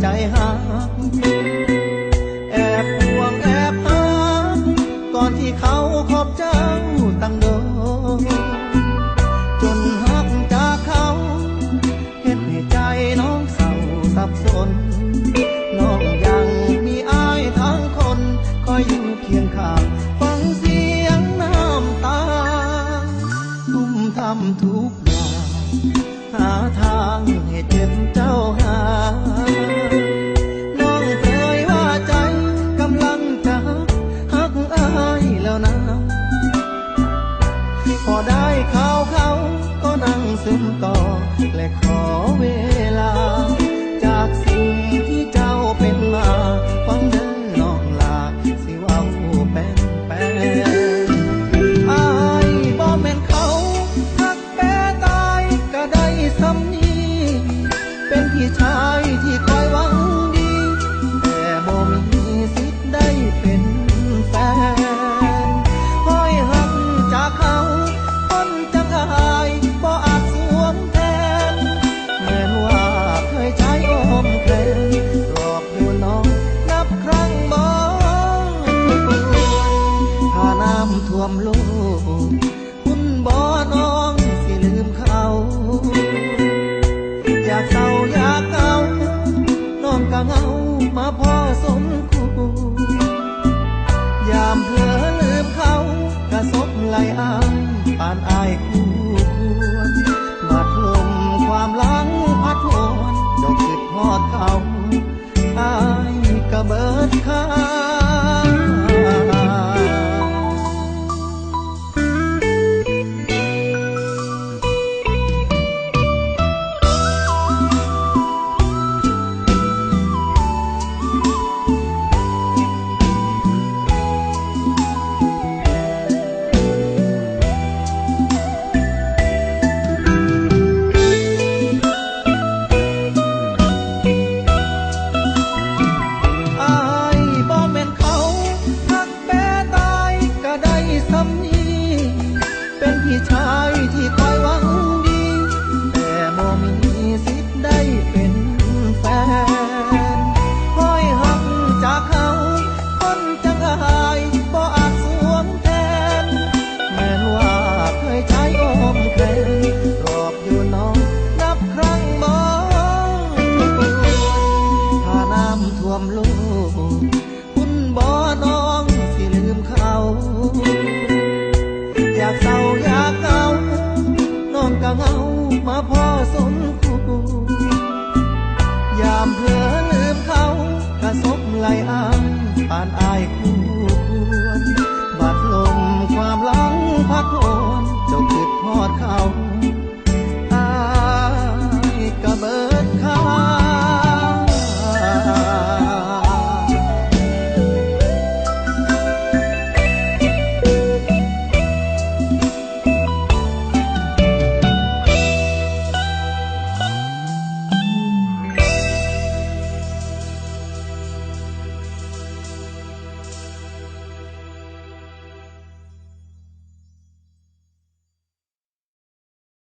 ใจหาแอบห่วงแอบหาก่อนที่เขาขอบเจ้าตั้งโดจนหักจากเขาเห็นให้ใจน้องเศร้าสับสนน้องยังมีอายทั้งคนคอยอยู่เคียงข้างฟังเสียงน้ำตาทุ่มทำทุกอย่างหาทางให้เจ็บเจ้า ต่อและขอ คุณบ่น้องสิลืมเขา อยากเศร้าอยากเหงาน้องก็เงามาพอสมควรยามเผลอลืมเขากระซบไหลอ้ายปานอายคู่ควรบาดลมความหลังพัดหวนดอกคิดฮอดเขาอายก็เบิดค่า ไหลอ้ำผ่านอายคู่ควรบัดลมความหลังพักโอนเจ้าคิดทอดเขา